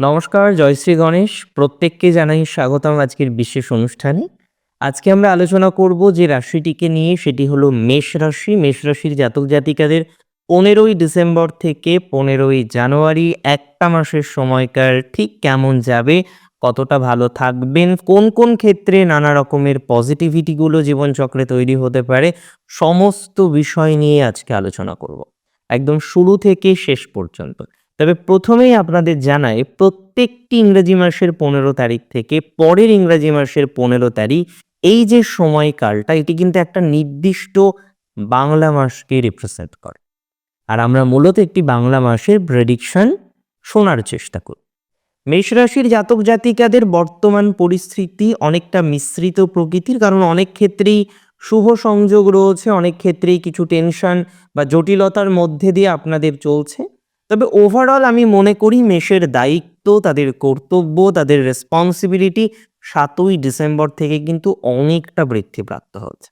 নমস্কার জয়শ্রী গণেশ। প্রত্যেককে জানাই স্বাগতম আজকের বিশেষ অনুষ্ঠানে। আজকে আমরা আলোচনা করব যে রাশিটিকে নিয়ে, সেটি হলো মেষ রাশি। মেষ রাশির জাতক জাতিকাদের পনেরোই ডিসেম্বর থেকে পনেরোই জানুয়ারি, একটা মাসের সময়কার ঠিক কেমন যাবে, কতটা ভালো থাকবেন, কোন কোন ক্ষেত্রে নানা রকমের পজিটিভিটিগুলো জীবনচক্রে তৈরি হতে পারে, সমস্ত বিষয় নিয়ে আজকে আলোচনা করব। একদম শুরু থেকে শেষ পর্যন্ত। তবে প্রথমেই আপনাদের জানাই, প্রত্যেকটি ইংরেজি মাসের পনেরো তারিখ থেকে পরের ইংরেজি মাসের পনেরো তারিখ, এই যে সময়কালটা, এটি কিন্তু একটা নির্দিষ্ট বাংলা মাসকে রিপ্রেজেন্ট করে। আর আমরা মূলত একটি বাংলা মাসের প্রেডিকশন শোনার চেষ্টা করি। মেষ রাশির জাতক জাতিকাদের বর্তমান পরিস্থিতি অনেকটা মিশ্রিত প্রকৃতির, কারণ অনেক ক্ষেত্রেই শুভ সংযোগ রয়েছে, অনেক ক্ষেত্রেই কিছু টেনশন বা জটিলতার মধ্যে দিয়ে আপনাদের চলছে। তবে ওভারঅল আমি মনে করি মেষের দায়িত্ব, তাদের কর্তব্য, তাদের রেসপন্সিবিলিটি সাতই ডিসেম্বর থেকে কিন্তু অনেকটা বৃদ্ধিপ্রাপ্ত হচ্ছে।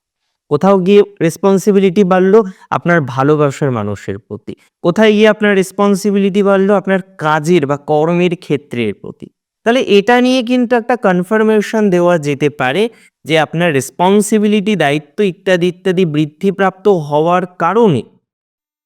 কোথাও গিয়ে রেসপন্সিবিলিটি বাড়লো আপনার ভালোবাসার মানুষের প্রতি। কোথায় গিয়ে আপনার রেসপন্সিবিলিটি বাড়লো আপনার কাজের বা কর্মের ক্ষেত্রের প্রতি। তাহলে এটা নিয়ে কিন্তু একটা কনফার্মেশন দেওয়া যেতে পারে যে আপনার রেসপন্সিবিলিটি দায়িত্ব ইত্যাদি ইত্যাদি বৃদ্ধিপ্রাপ্ত হওয়ার কারণে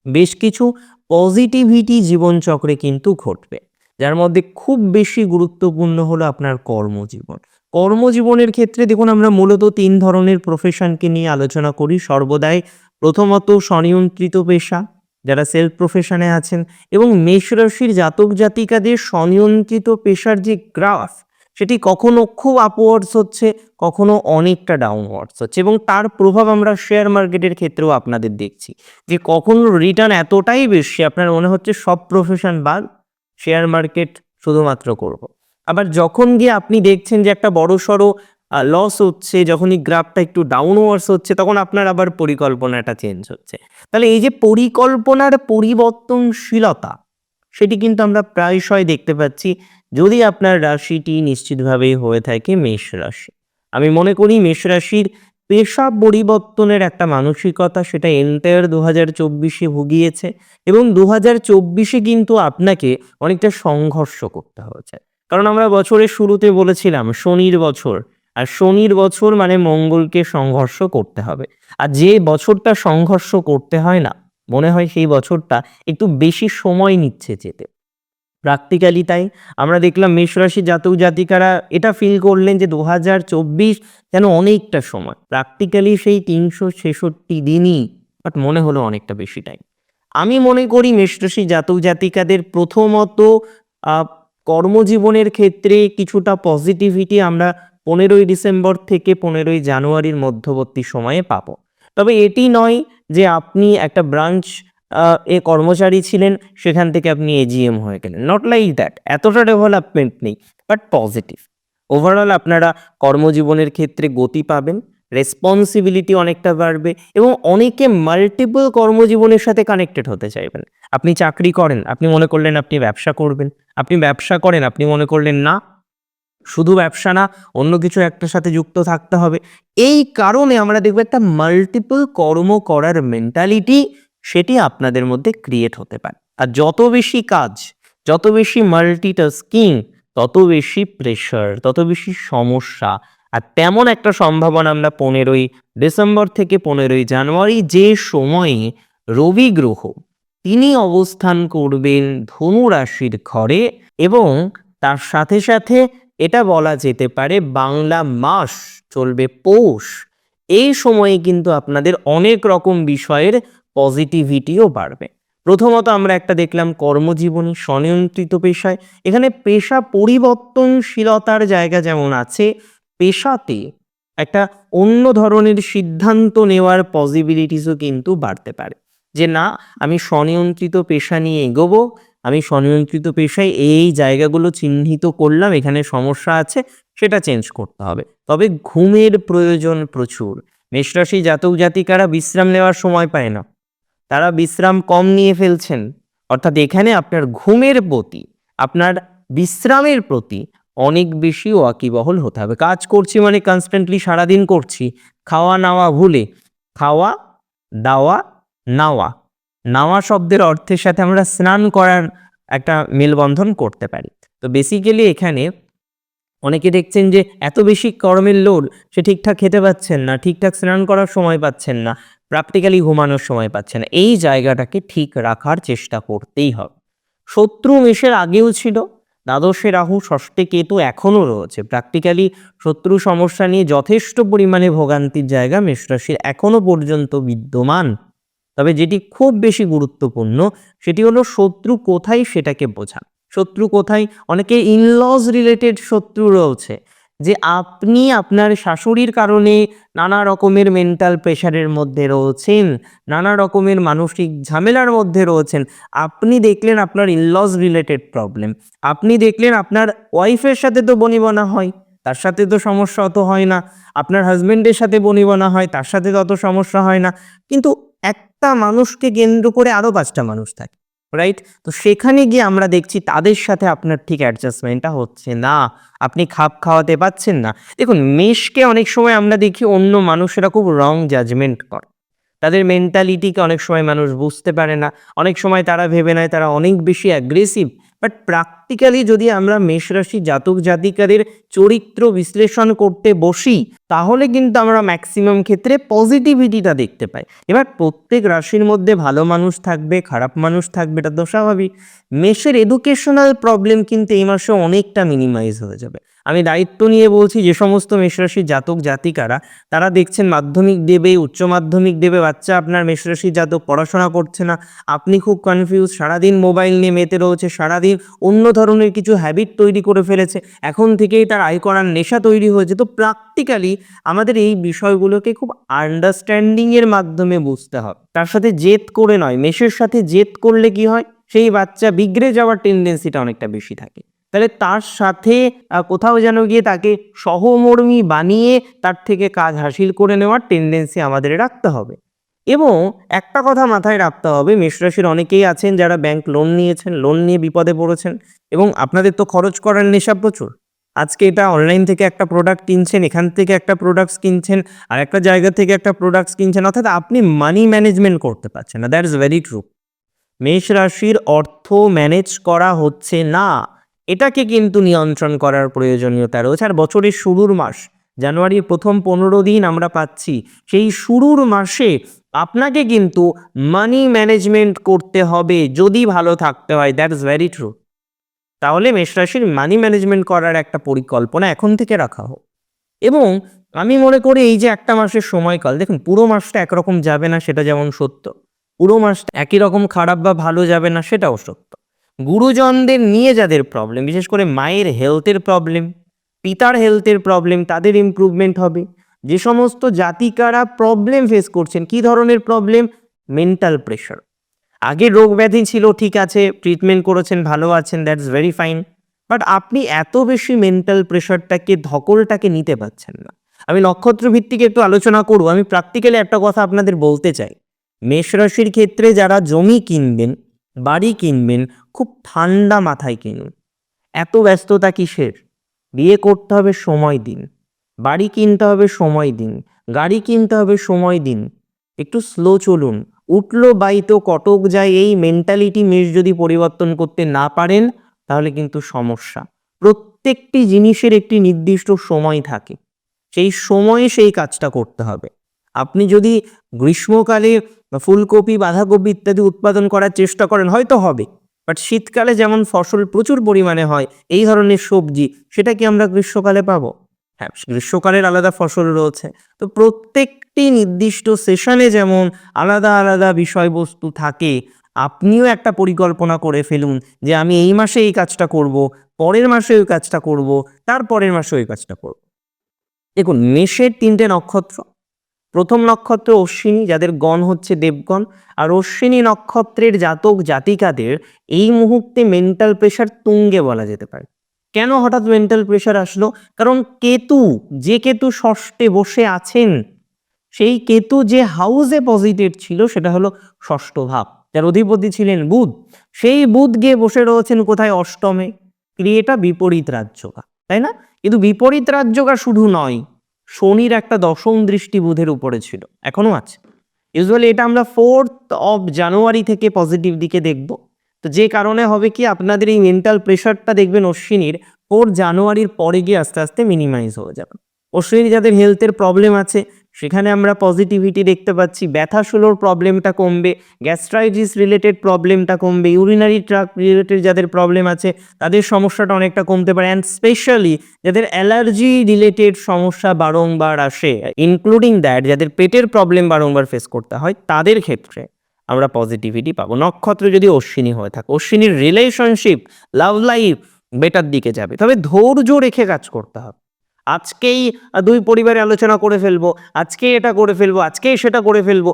বেশ কিছু পজিটিভিটি জীবনচক্রে কিন্তু ঘটবে, যার মধ্যে খুব বেশি গুরুত্বপূর্ণ হলো আপনার কর্মজীবন। কর্মজীবনের ক্ষেত্রে দেখুন, আমরা মূলত তিন ধরনের প্রফেশনকে নিয়ে আলোচনা করি। সর্বদাই প্রথমত স্বনিয়ন্ত্রিত পেশা, যারা সেলফ প্রফেশনে আছেন, এবং মেষ রাশির জাতক জাতিকাদের স্বনিয়ন্ত্রিত পেশার যে গ্রাফ সেটি কখনো খুব আপওয়ার্ডস হচ্ছে, কখনো অনেকটা ডাউনওয়ার্ডস হচ্ছে এবং তার প্রভাব আমরা শেয়ার মার্কেটের ক্ষেত্রেও আপনাদের দেখছি। যে কখনো রিটার্ন এতটাই বেশি, আপনার মনে হচ্ছে সব প্রফেশন বাদ শেয়ার মার্কেট শুধুমাত্র করব। আবার যখন গিয়ে আপনি দেখছেন যে একটা বড় সড়ো লস হচ্ছে, যখনই গ্রাফটা একটু ডাউনওয়ার্ডস হচ্ছে, তখন আপনার আবার পরিকল্পনাটা চেঞ্জ হচ্ছে। তাহলে এই যে পরিকল্পনার পরিবর্তনশীলতা, সেটি কিন্তু আমরা প্রায়শই দেখতে পাচ্ছি। যদি আপনার রাশিটি নিশ্চিতভাবেই হয়ে থাকে মেষ রাশি। আমি মনে করি মেষ রাশির পেশা পরিবর্তনের একটা মানসিকতা সেটা এন্টায়ার দু হাজার চব্বিশে ভুগিয়েছে এবং দু হাজার চব্বিশে কিন্তু আপনাকে অনেকটা সংঘর্ষ করতে হয়েছে। কারণ আমরা বছরের শুরুতে বলেছিলাম শনির বছর, আর শনির বছর মানে মঙ্গলকে সংঘর্ষ করতে হবে। আর যে বছরটা সংঘর্ষ করতে হয় না, মনে হয় সেই বছরটা একটু বেশি সময় নিচ্ছে যেতে। প্র্যাকটিক্যালি তাই। আমরা দেখলাম মেষ রাশি জাতক জাতিকারা এটা ফিল করলেন যে দু হাজার চব্বিশ যেন অনেকটা সময়। প্র্যাকটিক্যালি সেই তিনশো ছেষট্টি দিনই বাট মনে হলো অনেকটা বেশি টাইম আমি মনে করি মেষ রাশি জাতক জাতিকাদের প্রথমত কর্মজীবনের ক্ষেত্রে কিছুটা পজিটিভিটি আমরা পনেরোই ডিসেম্বর থেকে পনেরোই জানুয়ারির মধ্যবর্তী সময়ে পাবো। তবে এটি নয় যে আপনি একটা ব্রাঞ্চ এ কর্মচারী ছিলেন, সেখান থেকে আপনি এজিএম হয়ে গেলেন। নট লাইক দ্যাট এতটা ডেভেলপমেন্ট নেই বাট পজিটিভ ওভারঅল আপনারা কর্মজীবনের ক্ষেত্রে গতি পাবেন রেসপন্সিবিলিটি অনেকটা বাড়বে, এবং অনেকে মাল্টিপল কর্মজীবনের সাথে কানেক্টেড হতে চাইবেন। আপনি চাকরি করেন, আপনি মনে করলেন আপনি ব্যবসা করবেন, আপনি ব্যবসা করেন, আপনি মনে করলেন না, শুধু ব্যবসা না, অন্য কিছু একটার সাথে যুক্ত থাকতে হবে। এই কারণে আমরা দেখব একটা মাল্টিপল কর্ম করার মেন্টালিটি সেটি আপনাদের মধ্যে ক্রিয়েট হতে পারে। আর যত বেশি কাজ, যত বেশি মাল্টিটাস্কিং তত বেশি প্রেশার তত বেশি সমস্যা, আর তেমন একটা সম্ভাবনা আমরা পনেরোই ডিসেম্বর থেকে পনেরোই জানুয়ারি যে সময়ে রবি গ্রহ, তিনি অবস্থান করবেন ধনু রাশির ঘরে এবং তার সাথে সাথে এটা বলা যেতে পারে বাংলা মাস চলবে পৌষ। এই সময়ে কিন্তু আপনাদের অনেক রকম বিষয়ের পজিটিভিটিও বাড়বে। প্রথমত আমরা একটা দেখলাম কর্মজীবনী স্বনিয়ন্ত্রিত পেশায়। এখানে পেশা পরিবর্তনশীলতার জায়গা যেমন আছে, পেশাতে একটা অন্য ধরনের সিদ্ধান্ত নেওয়ার পসিবিলিটিসও কিন্তু বাড়তে পারে। যে না, আমি স্বনিয়ন্ত্রিত পেশা নিয়ে এগোবো, আমি স্বনিয়ন্ত্রিত পেশায় এই জায়গাগুলো চিহ্নিত করলাম, এখানে সমস্যা আছে, সেটা চেঞ্জ করতে হবে। তবে ঘুমের প্রয়োজন প্রচুর। মেষরাশি জাতক জাতিকারা বিশ্রাম নেওয়ার সময় পায় না। তারা বিশ্রাম কম নিয়ে ফেলছেন। অর্থাৎ এখানে আপনার ঘুমের প্রতি, আপনার বিশ্রামের প্রতি অনেক বেশি ওয়াকিবহল হতে হবে। কাজ করছি মানে কনস্ট্যান্টলি সারাদিন করছি। খাওয়া নাওয়া ভুলে, খাওয়া, দাওয়া, নাওয়া। নাওয়া শব্দের অর্থের সাথে আমরা স্নান করার একটা মেলবন্ধন করতে পারি। তো বেসিক্যালি এখানে অনেকে দেখছেন যে এত বেশি কর্মের লোড, সে ঠিকঠাক খেতে পাচ্ছেন না, ঠিকঠাক স্নান করার সময় পাচ্ছেন না। প্র্যাকটিক্যালি ঘুমানোর সময় পাচ্ছে না। এই জায়গাটাকে ঠিক রাখার চেষ্টা করতেই হবে। শত্রু মেষের আগেও ছিল, দ্বাদশে রাহু, ষষ্ঠে কেতু এখনও রয়েছে। প্র্যাকটিক্যালি শত্রু সমস্যা নিয়ে যথেষ্ট পরিমাণে ভোগান্তির জায়গা মেষরাশির এখনও পর্যন্ত বিদ্যমান। তবে যেটি খুব বেশি গুরুত্বপূর্ণ, সেটি হলো শত্রু কোথায় সেটাকে বোঝা। শত্রু কোথায়? অনেকে ইনলজ রিলেটেড শত্রু রয়েছে। যে আপনি আপনার শাশুড়ির কারণে নানা রকমের মেন্টাল প্রেশারের মধ্যে রয়েছেন, নানা রকমের মানসিক ঝামেলার মধ্যে রয়েছেন, আপনি দেখলেন আপনার ইনলজ রিলেটেড প্রবলেম আপনি দেখলেন আপনার ওয়াইফের সাথে তো বনিবনা হয়, তার সাথে তো সমস্যা অত হয় না, আপনার হাজব্যান্ডের সাথে বনিবনা হয়, তার সাথে তো অত সমস্যা হয় না, কিন্তু একটা মানুষকে কেন্দ্র করে আরও পাঁচটা মানুষ থাকে। রাইট তো সেখানে গিয়ে আমরা দেখছি তাদের সাথে আপনার ঠিক অ্যাডজাস্টমেন্টটা হচ্ছে না। আপনি খাপ খাওয়াতে পাচ্ছেন না। দেখুন, মেষকে অনেক সময় আমরা দেখি অন্য মানুষেরা খুব রং জাজমেন্ট করে। তাদের মেন্টালিটিকে অনেক সময় মানুষ বুঝতে পারে না। অনেক সময় তারা ভেবে নেয় তারা অনেক বেশি অ্যাগ্রেসিভ বাট প্র্যাকটিক্যালি যদি আমরা মেষ রাশি জাতক জাতিকাদের চরিত্র বিশ্লেষণ করতে বসি তাহলে কিন্তু আমরা ম্যাক্সিমাম ক্ষেত্রে পজিটিভিটিটা দেখতে পাই। এবার প্রত্যেক রাশির মধ্যে ভালো মানুষ থাকবে, খারাপ মানুষ থাকবে, এটা তো স্বাভাবিক। মেষের এডুকেশনাল প্রবলেম কিন্তু এই মাসে অনেকটা মিনিমাইজ হয়ে যাবে। আমি দায়িত্ব নিয়ে বলছি, যে সমস্ত মেষরাশির জাতক, জাতিকারা, তারা দেখছেন মাধ্যমিক দেবে, উচ্চ মাধ্যমিক দেবে, বাচ্চা আপনার মেষরাশির জাতক, পড়াশোনা করছে না, আপনি খুব কনফিউজ সারাদিন মোবাইল নিয়ে মেতে রয়েছে, সারাদিন অন্য ধরনের কিছু হ্যাবিট তৈরি করে ফেলেছে, এখন থেকেই তার আয় করার নেশা তৈরি হয়েছে। তো প্র্যাকটিক্যালি আমাদের এই বিষয়গুলোকে খুব আন্ডারস্ট্যান্ডিংয়ের মাধ্যমে বুঝতে হবে। তার সাথে জেদ করে নয় মেষের সাথে জেদ করলে কি হয়? সেই বাচ্চা বিগড়ে যাওয়ার টেন্ডেন্সিটা অনেকটা বেশি থাকে। তাহলে তার সাথে কোথাও যেন গিয়ে তাকে সহমর্মী বানিয়ে তার থেকে কাজ হাসিল করে নেওয়ার টেন্ডেন্সি আমাদের রাখতে হবে। এবং একটা কথা মাথায় রাখতে হবে মেষরাশির অনেকেই আছেন যারা ব্যাংক লোন নিয়েছেন লোন নিয়ে বিপদে পড়েছেন, এবং আপনাদের তো খরচ করার নেশা প্রচুর। আজকে এটা অনলাইন থেকে একটা প্রোডাক্ট কিনছেন, এখান থেকে একটা প্রোডাক্টস কিনছেন, আর একটা জায়গা থেকে একটা প্রোডাক্টস কিনছেন, অর্থাৎ আপনি মানি ম্যানেজমেন্ট করতে পারছেন না দ্যাট ইজ ভেরি ট্রু মেষ রাশির অর্থ ম্যানেজ করা হচ্ছে না, এটাকে কিন্তু নিয়ন্ত্রণ করার প্রয়োজনীয়তা রয়েছে, আর বছরের শুরুর মাস, জানুয়ারির প্রথম পনেরো দিন আমরা পাচ্ছি, সেই শুরুর মাসে আপনাকে কিন্তু মানি ম্যানেজমেন্ট করতে হবে, যদি ভালো থাকতে হয় দ্যাট ইজ ভেরি ট্রু তাহলে মেষরাশির মানি ম্যানেজমেন্ট করার একটা পরিকল্পনা এখন থেকে রাখা হোক। এবং আমি মনে করি এই যে একটা মাসের সময়কাল, দেখুন পুরো মাসটা একরকম যাবে না সেটা যেমন সত্য, পুরো মাসটা একই রকম খারাপ বা ভালো যাবে না সেটাও সত্য। গুরুজনদের নিয়ে যাদের প্রবলেম বিশেষ করে মায়ের হেলথের প্রবলেম পিতার হেলথের প্রবলেম তাদের ইমপ্রুভমেন্ট হবে। যে সমস্ত জাতিকারা প্রবলেম ফেস করছেন, কি ধরনের প্রবলেম মেন্টাল প্রেশার আগে রোগ ব্যাধি ছিল, ঠিক আছে ট্রিটমেন্ট করেছেন, ভালো আছেন দ্যাটস ভেরি ফাইন বাট আপনি এত বেশি মেন্টাল প্রেশারটাকে ধকলটাকে নিতে পারছেন না। আমি নক্ষত্র ভিত্তিকে একটু আলোচনা করব, আমি প্র্যাকটিক্যালি একটা কথা আপনাদের বলতে চাই। মেষ রাশির ক্ষেত্রে যারা জমি কিনবেন, বাড়ি কিনবেন, খুব ঠান্ডা মাথায় কিনুন। এত ব্যস্ততা কিসের? বিয়ে করতে হবে, সময় দিন। বাড়ি কিনতে হবে, সময় দিন। গাড়ি কিনতে হবে, সময় দিন। একটু স্লো চলুন। উঠল বাইতো কটক যায়, এই মেন্টালিটি মেষ যদি পরিবর্তন করতে না পারেন, তাহলে কিন্তু সমস্যা। প্রত্যেকটি জিনিসের একটি নির্দিষ্ট সময় থাকে। সেই সময়ে সেই কাজটা করতে হবে। আপনি যদি গ্রীষ্মকালে ফুলকপি, বাঁধাকপি ইত্যাদি উৎপাদন করার চেষ্টা করেন, হয়তো হবে। বাট শীতকালে যেমন ফসল প্রচুর পরিমাণে হয়, এই ধরনের সবজি, সেটা কি আমরা গ্রীষ্মকালে পাবো? হ্যাঁ গ্রীষ্মকালের আলাদা ফসল রয়েছে। তো প্রত্যেকটি নির্দিষ্ট সেশনে যেমন আলাদা আলাদা বিষয়বস্তু থাকে, আপনিও একটা পরিকল্পনা করে ফেলুন যে আমি এই মাসে এই কাজটা করব, পরের মাসে ওই কাজটা করব তার পরের মাসে ওই কাজটা করব। দেখুন, মেষের তিনটে নক্ষত্র। প্রথম নক্ষত্র অশ্বিনী, যাদের গণ হচ্ছে দেবগণ, আর অশ্বিনী নক্ষত্রের জাতক জাতিকাদের এই মুহূর্তে মেন্টাল প্রেশার তুঙ্গে বলা যেতে পারে। কেন হঠাৎ মেন্টাল প্রেশার আসলো? কারণ কেতু, যে কেতু ষষ্ঠে বসে আছেন, সেই কেতু যে হাউসে পজিটিভ ছিল সেটা হলো ষষ্ঠ ভাব। যার অধিপতি ছিলেন বুধ। সেই বুধ গিয়ে বসে রয়েছেন কোথায়? অষ্টমে। ক্রিয়েটা বিপরীত রাজ্যকা তাই না? কিন্তু বিপরীত রাজ্যকা শুধু নয়, শনির একটা দশম দৃষ্টি বুধের উপরে ছিল, এখনও আছে। ইউজুয়ালি এটা আমরা ফোর্থ অফ জানুয়ারি থেকে পজিটিভ দিকে দেখব। তো যে কারণে হবে কি আপনাদের এই মেন্টাল প্রেশারটা দেখবেন অশ্বিনীর ফোর জানুয়ারির পরে গিয়ে আস্তে আস্তে মিনিমাইজ হয়ে যাবে। অশ্বিনী যাদের হেলথের প্রবলেম আছে, সেখানে আমরা পজিটিভিটি দেখতে পাচ্ছি ব্যথা শুলোর প্রবলেমটা কমবে গ্যাস্ট্রাইটিস রিলেটেড প্রবলেমটা কমবে ইউরিনারি ট্রাক রিলেটেড যাদের প্রবলেম আছে, তাদের সমস্যাটা অনেকটা কমতে পারে অ্যান্ড স্পেশালি যাদের অ্যালার্জি রিলেটেড সমস্যা বারংবার আসে ইনক্লুডিং দ্যাট যাদের পেটের প্রবলেম বারংবার ফেস করতে হয়, তাদের ক্ষেত্রে আমরা পজিটিভিটি পাবো। নক্ষত্র যদি অশ্বিনী হয়ে থাকে, অশ্বিনীর রিলেশনশিপ লাভ লাইফ বেটার দিকে যাবে। তবে ধৈর্য রেখে কাজ করতে হবে। আজকেই দুই পরিবারে আলোচনা করে ফেলব আজকে এটা করে ফেলব, আজকেই সেটা করে ফেলব,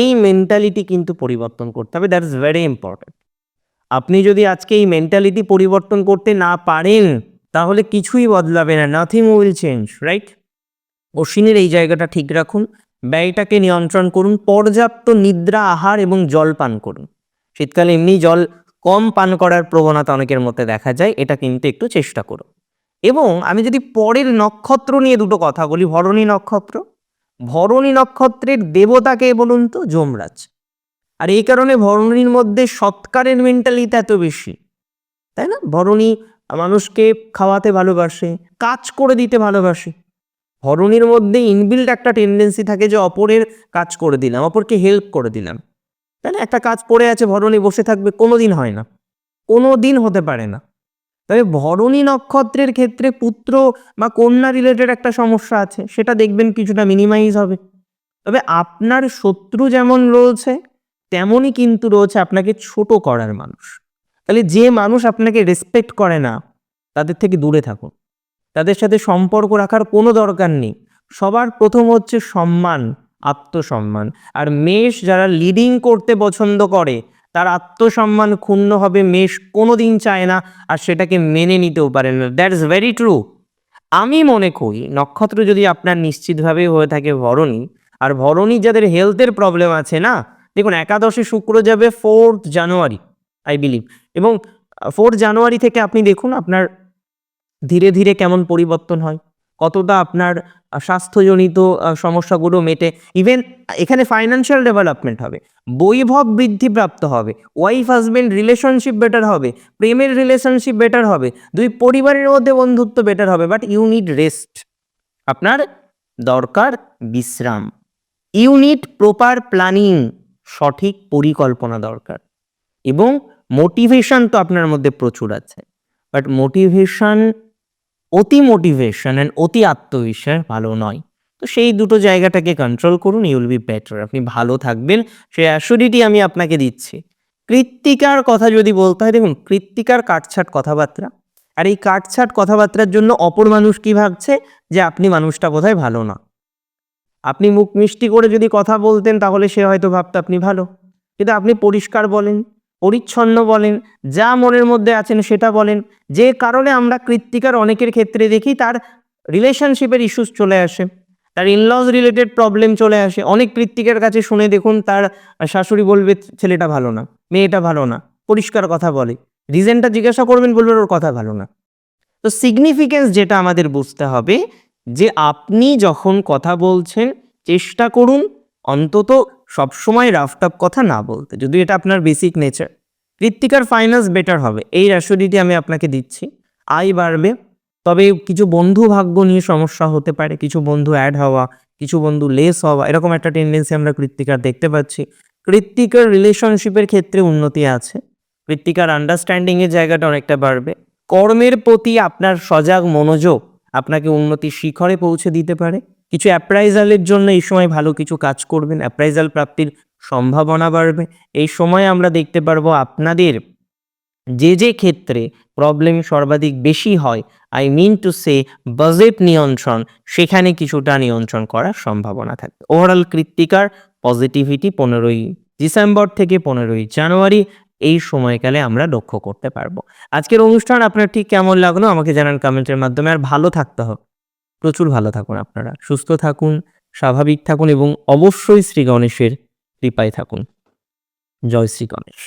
এই মেন্টালিটি কিন্তু পরিবর্তন করতে হবে। দ্যাট ইজ ভেরি ইম্পর্ট্যান্ট আপনি যদি আজকে এই মেন্টালিটি পরিবর্তন করতে না পারেন, তাহলে কিছুই বদলাবে না নাথিং উইল চেঞ্জ রাইট অশ্বিনের এই জায়গাটা ঠিক রাখুন। ব্যয়টাকে নিয়ন্ত্রণ করুন, পর্যাপ্ত নিদ্রা, আহার এবং জল পান করুন। শীতকালে এমনি জল কম পান করার প্রবণতা অনেকের মধ্যে দেখা যায়, এটা কিন্তু একটু চেষ্টা করুন। এবং আমি যদি পরের নক্ষত্র নিয়ে দুটো কথা বলি, ভরণী নক্ষত্র। ভরণী নক্ষত্রের দেবতাকে বলুন তো, যমরাজ। আর এই কারণে ভরণীর মধ্যে সৎকারের মেন্টালিটি এত বেশি। তাই না? ভরণী মানুষকে খাওয়াতে ভালোবাসে, কাজ করে দিতে ভালোবাসে। ভরণীর মধ্যে ইনবিল্ড একটা টেন্ডেন্সি থাকে যে অপরের কাজ করে দিলাম, অপরকে হেল্প করে দিলাম। না? একটা কাজ পড়ে আছে, ভরণী বসে থাকবে কোনো দিন হয় না। কোনো দিন হতে পারে না। তবে ভরণী নক্ষত্রের ক্ষেত্রে পুত্র বা কন্যা রিলেটেড একটা সমস্যা আছে, সেটা দেখবেন কিছুটা মিনিমাইজ হবে। তবে আপনার শত্রু যেমন রয়েছে, তেমনই কিন্তু রয়েছে আপনাকে ছোট করার মানুষ। তাহলে যে মানুষ আপনাকে রেসপেক্ট করে না, তাদের থেকে দূরে থাকুন। তাদের সাথে সম্পর্ক রাখার কোনো দরকার নেই। সবার প্রথম হচ্ছে সম্মান, আত্মসম্মান। আর মেষ যারা লিডিং করতে পছন্দ করে, তার আত্মসম্মান ক্ষুণ্ণ হবে, মেষ কোনো দিন চায় না আর সেটাকে মেনে নিতেও পারে না। দ্যাট ইজ ভেরি ট্রু আমি মনে করি, নক্ষত্র যদি আপনার নিশ্চিতভাবে হয়ে থাকে ভরণী, আর ভরণী যাদের হেলথের প্রবলেম আছে না, দেখুন একাদশে শুক্র যাবে ফোর্থ জানুয়ারি আই বিলিভ এবং ফোর্থ জানুয়ারি থেকে আপনি দেখুন আপনার ধীরে ধীরে কেমন পরিবর্তন হয়? কতটা আপনার স্বাস্থ্যজনিত সমস্যাগুলো মেটে? ইভেন এখানে ফাইন্যান্সিয়াল ডেভেলপমেন্ট হবে, বৈভব বৃদ্ধি প্রাপ্ত হবে ওয়াইফ হাজবেন্ড রিলেশনশিপ বেটার হবে, প্রেমের রিলেশনশিপ বেটার হবে, দুই পরিবারের মধ্যে বন্ধুত্ব বেটার হবে বাট ইউ নিড রেস্ট আপনার দরকার বিশ্রাম। ইউনিট প্রপার প্ল্যানিং সঠিক পরিকল্পনা দরকার। এবং মোটিভেশন তো আপনার মধ্যে প্রচুর আছে বাট মোটিভেশন অতি মোটিভেশন অ্যান্ড অতি আত্মবিশ্বাস ভালো নয়। তো সেই দুটো জায়গাটাকে কন্ট্রোল করুন ইউল বি বেটার আপনি ভালো থাকবেন, সেই অ্যাসুরিটি আমি আপনাকে দিচ্ছি। কৃত্তিকার কথা যদি বলতে হয়, দেখুন, কৃত্তিকার কাটছাট কথাবার্তা। আর এই কাটছাট কথাবার্তার জন্য অপর মানুষ কি ভাবছে? যে আপনি মানুষটা বোধহয় ভালো না। আপনি মুখ মিষ্টি করে যদি কথা বলতেন, তাহলে সে হয়তো ভাবতো আপনি ভালো। কিন্তু আপনি পরিষ্কার বলেন পরিচ্ছন্ন বলেন, যা মনের মধ্যে আছেন সেটা বলেন। যে কারণে আমরা কৃত্তিকার অনেকের ক্ষেত্রে দেখি তার রিলেশনশিপের ইস্যুস চলে আসে, তার ইনলজ রিলেটেড প্রবলেম চলে আসে। অনেক কৃত্তিকের কাছে শুনে দেখুন তার শাশুড়ি বলবে, ছেলেটা ভালো না, মেয়েটা ভালো না, পরিষ্কার কথা বলে। রিজনটা জিজ্ঞাসা করবেন, বলবেন ওর কথা ভালো না। তো সিগনিফিকেন্স যেটা আমাদের বুঝতে হবে, যে আপনি যখন কথা বলছেন, চেষ্টা করুন অন্তত সবসময় রাফটাপ কথা না বলতে। যদি এটা আপনার বেসিক নেচার কৃত্তিকার ফাইন্যান্স বেটার হবে। এই রাশিটি আমি আপনাকে দিচ্ছি। আয় বাড়বে। তবে কিছু বন্ধু ভাগ্য নিয়ে সমস্যা হতে পারে। কিছু বন্ধু অ্যাড হওয়া, কিছু বন্ধু লেস হওয়া, এরকম একটা টেন্ডেন্সি আমরা কৃত্তিকার দেখতে পাচ্ছি। কৃত্তিকার রিলেশনশিপের ক্ষেত্রে উন্নতি আছে। কৃত্তিকার আন্ডারস্ট্যান্ডিংয়ের জায়গাটা অনেকটা বাড়বে। কর্মের প্রতি আপনার সজাগ মনোযোগ আপনাকে উন্নতির শিখরে পৌঁছে দিতে পারে। কিছু অ্যাপ্রাইজালের জন্য এই সময় ভালো কিছু কাজ করবেন, অ্যাপ্রাইজাল প্রাপ্তির সম্ভাবনা বাড়বে। এই সময় আমরা দেখতে পারব আপনাদের যে যে ক্ষেত্রে প্রবলেম সর্বাধিক বেশি হয় I mean to say budget নিয়ন্ত্রণ, সেখানে কিছুটা নিয়ন্ত্রণ করার সম্ভাবনা থাকবে ওভারঅল কৃত্তিকার পজিটিভিটি পনেরোই ডিসেম্বর থেকে পনেরোই জানুয়ারি এই সময়কালে আমরা লক্ষ্য করতে পারব। আজকের অনুষ্ঠান আপনার ঠিক কেমন লাগল আমাকে জানান কমেন্টের মাধ্যমে, আর ভালো থাকতে হবে। প্রচুর ভালো থাকুন আপনারা। সুস্থ থাকুন, স্বাভাবিক থাকুন এবং অবশ্যই শ্রী গণেশের কৃপায় থাকুন। জয় শ্রী গণেশ।